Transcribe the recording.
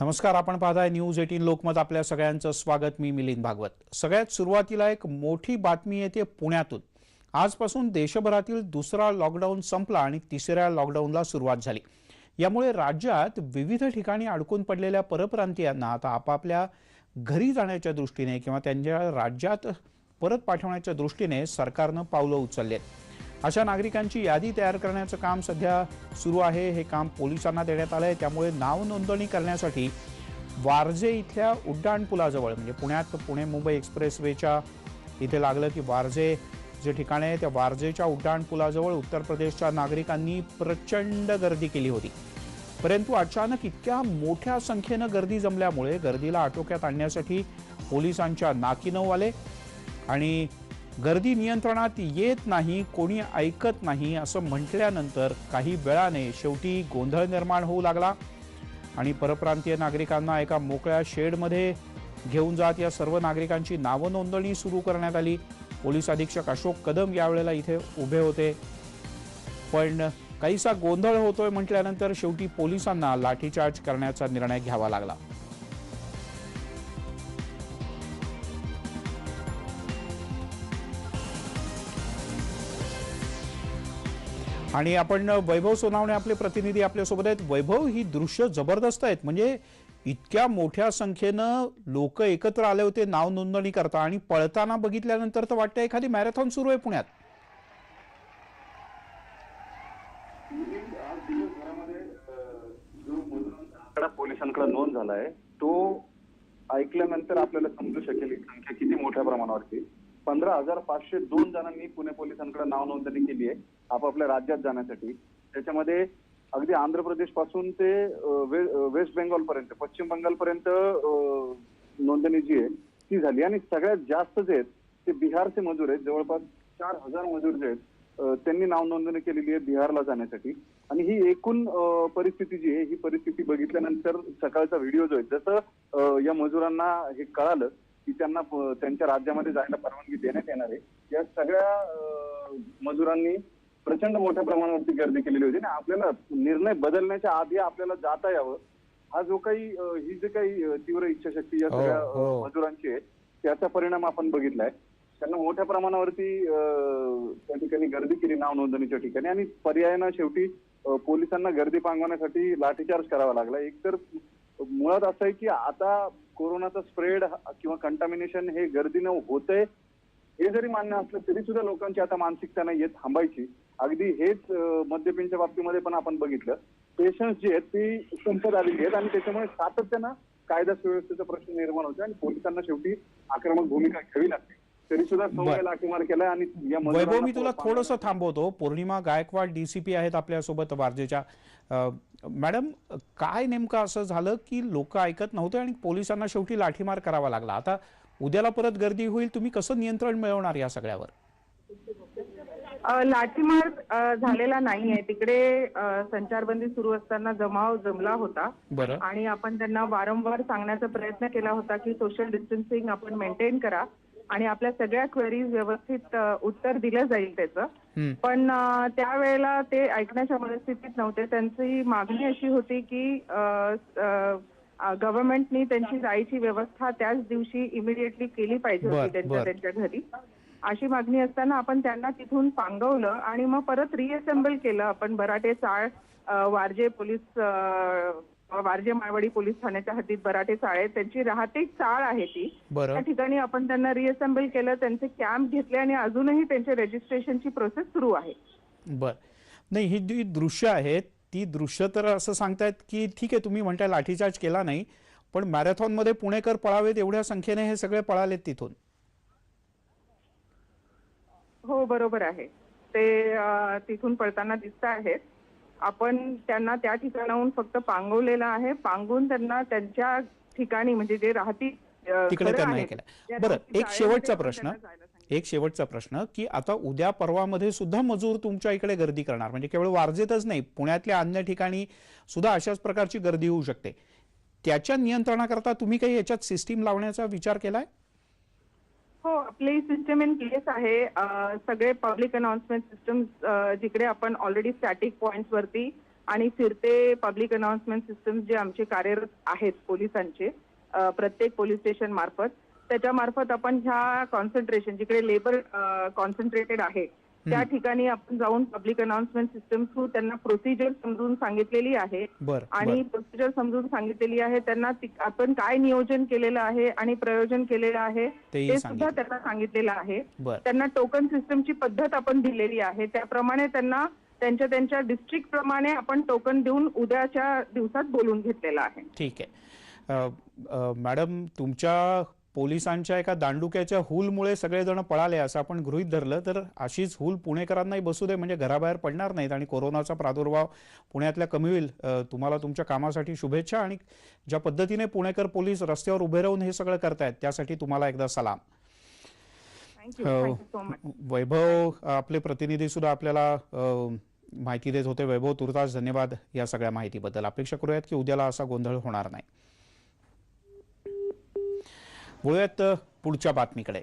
नमस्कार आपण पाहताय न्यूज एटीन लोकमत. आपल्या सगळ्यांचं स्वागत. मी मिलिंद भागवत. सगळ्यात सुरुवातीला एक मोठी बातमी येते पुण्यातून. आजपासून देशभरातील दुसरा लॉकडाऊन संपला आणि तिसऱ्या लॉकडाऊनला सुरुवात झाली. यामुळे राज्यात विविध ठिकाणी अडकून पडलेल्या परप्रांतीयांना आता आपापल्या घरी जाण्याच्या दृष्टीने किंवा त्यांच्या राज्यात परत पाठवण्याच्या दृष्टीने सरकारनं पावलं उचलली आहेत. अशा नागरिकांची यादी तयार करण्याचं काम सध्या सुरू आहे. हे काम पोलिसांना देण्यात आलं आहे त्यामुळे नाव नोंदणी करण्यासाठी वारजे इथल्या उड्डाणपुलाजवळ म्हणजे पुण्यात पुणे मुंबई एक्सप्रेसवेच्या इथे लागलं की वारजे जे ठिकाण आहे त्या वारजेच्या उड्डाणपुलाजवळ उत्तर प्रदेशच्या नागरिकांनी प्रचंड गर्दी केली होती. परंतु अचानक इतक्या मोठ्या संख्येनं गर्दी जमल्यामुळे गर्दीला आटोक्यात आणण्यासाठी पोलिसांच्या नाकीनऊ आले आणि गर्दी नियंत्रणात येत नाही कोणी ऐकत नाही असं म्हटल्यानंतर काही वेळाने शेवटी गोंधळ निर्माण होऊ लागला आणि परप्रांतीय नागरिकांना एका मोकळ्या शेडमध्ये घेऊन जात या सर्व नागरिकांची नाव नोंदणी सुरू करण्यात आली. पोलीस अधीक्षक अशोक कदम यावेळेला इथे उभे होते. पण काहीसा गोंधळ होतोय म्हटल्यानंतर शेवटी पोलिसांना लाठीचार्ज करण्याचा निर्णय घ्यावा लागला. आणि आपण वैभव सोनावणे आपले प्रतिनिधी आपल्यासोबत आहेत. वैभव ही दृश्य जबरदस्त आहेत. म्हणजे इतक्या मोठ्या संख्येनं लोक एकत्र आले होते नाव नोंदणी करता आणि पळताना बघितल्यानंतर तर वाटतं एखादी मॅरेथॉन सुरू आहे पुण्यात. पोलिसांकडे नोंद झालाय तो ऐकल्यानंतर आपल्याला समजू शकेल संख्या किती मोठ्या प्रमाणावरती. पंधरा हजार पाचशे दोन जणांनी पुणे पोलिसांकडे नाव नोंदणी केली आहे आपापल्या राज्यात जाण्यासाठी. त्याच्यामध्ये अगदी आंध्र प्रदेशपासून ते वे- वेस्ट बेंगॉल पर्यंत पश्चिम बंगाल पर्यंत नोंदणी जी आहे ती झाली. आणि सगळ्यात जास्त जे आहेत ते बिहारचे मजूर आहेत. जवळपास चार हजार मजूर जे आहेत त्यांनी नाव नोंदणी केलेली आहे बिहारला जाण्यासाठी. आणि ही एकूण परिस्थिती जी आहे ही परिस्थिती बघितल्यानंतर सकाळचा व्हिडिओ जो आहे जसं या मजुरांना हे कळालं की त्यांना त्यांच्या राज्यामध्ये जायला परवानगी देण्यात येणार आहे. या सगळ्या मजुरांनी प्रचंड मोठ्या प्रमाणावरती गर्दी केलेली होती आणि आपल्याला निर्णय बदलण्याच्या आधी आपल्याला जाता यावं. हा जो काही ही जे काही तीव्र इच्छाशक्ती या हो, सगळ्या हो. मजुरांची आहे त्याचा परिणाम आपण बघितलाय. त्यांना मोठ्या प्रमाणावरती त्या ठिकाणी गर्दी केली नाव नोंदणीच्या ठिकाणी आणि पर्यायानं शेवटी पोलिसांना गर्दी पांगवण्यासाठी लाठीचार्ज करावा लागला. एकतर मुळात असं आहे की आता कोरोनाचा स्प्रेड किंवा कंटामिनेशन हे गर्दीनं होतंय हे जरी मान्य असलं तरी सुद्धा लोकांची आता मानसिकता नाहीये थांबायची. अगदी हेच मद्यपींच्या बाबतीमध्ये पण आपण बघितलं. पेशन्स जे आहेत ती संपत आलेली आहेत आणि त्याच्यामुळे सातत्यानं कायदा सुव्यवस्थेचा प्रश्न निर्माण होतो आणि पोलिसांना शेवटी आक्रमक भूमिका घ्यावी लागते. तरी सुद्धा बरं. सौम्य लाठीमार केलाय आणि या वैभव मी तुला थोडंसं थांबवतो. पौर्णिमा गायकवाड डीसीपी आहेत आपल्यासोबत वारजेच्या. मॅडम काय नेमकं असं झालं की लोक ऐकत नव्हते आणि पोलिसांना शेवटी लाठीमार करावा लागला? आता उद्याला परत गर्दी होईल तुम्ही कसं नियंत्रण मिळवणार या सगळ्यावर? लाठीमार झालेला नाहीये. तिकडे संचारबंदी सुरू असताना जमाव जमला होता. बरं. आणि आपण त्यांना वारंवार सांगण्याचा प्रयत्न केला होता की सोशल डिस्टन्सिंग आपण मेंटेन करा. आणि आपल्या सगळ्या क्वेरीज व्यवस्थित उत्तर दिलं जाईल त्याचं. पण त्यावेळेला ते ऐकण्याच्या मनस्थितीत नव्हते त्यांची मागणी अशी होती की गव्हर्नमेंटनी त्यांची जायची व्यवस्था त्याच दिवशी इमिडिएटली केली पाहिजे होती त्यांच्या. त्यांच्या घरी अशी मागणी असताना आपण त्यांना तिथून पांगवलं आणि मग परत रिअसेंबल केलं आपण बराटे चाळ वारजे पोलीस वारजे माळवाडी पोलीस ठाण्याच्या हद्दीत बराटे चाळ आहे. त्यांची राहते चाळ आहे ती. त्या ठिकाणी आपण त्यांना रिअसेंबल केलं त्यांचे कॅम्प घेतले आणि अजूनही त्यांच्या रजिस्ट्रेशनची प्रोसेस सुरू आहे. बर. नाही ही जी दृश्य आहेत ती दृश्य तर असं सांगतायत की ठीक आहे तुम्ही म्हणताय लाठीचार्ज केला नाही पण मॅरेथॉनमध्ये पुणेकर पळावेत एवढ्या संख्येने हे सगळे पळालेत तिथून. हो बरोबर आहे. ते तिथून पळताना दिसत आहेत. आपण त्यांना त्या ठिकाणाहून फक्त पांगवलेलं आहे. पांगून त्यांना त्यांच्या ठिकाणी म्हणजे जे राहती अ, तिकडे त्यांना हे केलं. बरं एक शेवटचा प्रश्न. एक शेवटचा प्रश्न की आता उद्या परवामध्ये सुद्धा मजूर तुमच्या इकडे गर्दी करणार. म्हणजे केवळ वारजेतच नाही पुण्यातल्या अन्य ठिकाणी सुद्धा अशाच प्रकारची गर्दी होऊ शकते. त्याच्या नियंत्रणाकरता तुम्ही काही याच्यात सिस्टीम लावण्याचा विचार केलाय? हो आपली सिस्टम इन प्लेस आहे. सगळे पब्लिक अनाउन्समेंट सिस्टम जिकडे आपण ऑलरेडी स्टॅटिक पॉइंट्स वरती आणि फिरते पब्लिक अनाउन्समेंट सिस्टम जे आमचे कार्यरत आहेत पोलिसांचे प्रत्येक पोलीस स्टेशन मार्फत. त्याच्या मार्फत आपण ह्या कॉन्सन्ट्रेशन जिकडे लेबर कॉन्सन्ट्रेटेड आहे त्या ठिकाणी आपण जाऊन पब्लिक अनाउन्समेंट सिस्टम थ्रू त्यांना प्रोसिजर समजून सांगितलेली आहे. आणि प्रोसिजर समजून सांगितलेली आहे. त्यांना आपण काय नियोजन केलेलं आहे आणि प्रयोजन केलेलं आहे ते. सुद्धा त्यांना सांगितलेलं आहे. त्यांना टोकन सिस्टमची पद्धत आपण दिलेली आहे. त्याप्रमाणे त्यांना त्यांच्या त्यांच्या डिस्ट्रिक्ट प्रमाणे आपण टोकन देऊन उद्याच्या दिवसात बोलून घेतलेलं आहे. ठीक आहे. मॅडम तुमच्या पोलिसांच्या एका दांडुक्याच्या हुलमुळे सगळेजण पळाले असं आपण गृहीत धरलं. तर अशीच हुल पुणेकरांनाही बसू दे म्हणजे घराबाहेर पडणार नाहीत आणि कोरोनाचा प्रादुर्भाव पुण्यातल्या कमी होईल तुम्हाला तुमच्या कामासाठी शुभेच्छा आणि ज्या पद्धतीने पुणेकर पोलीस रस्त्यावर उभे राहून हे सगळं करतायत त्यासाठी तुम्हाला एकदा सलाम. वैभव आपले प्रतिनिधी सुद्धा आपल्याला माहिती देत होते. वैभव तुर्तास धन्यवाद या सगळ्या माहितीबद्दल. अपेक्षा करूयात की उद्याला असा गोंधळ होणार नाही. वळूयात पुढच्या बातमीकडे.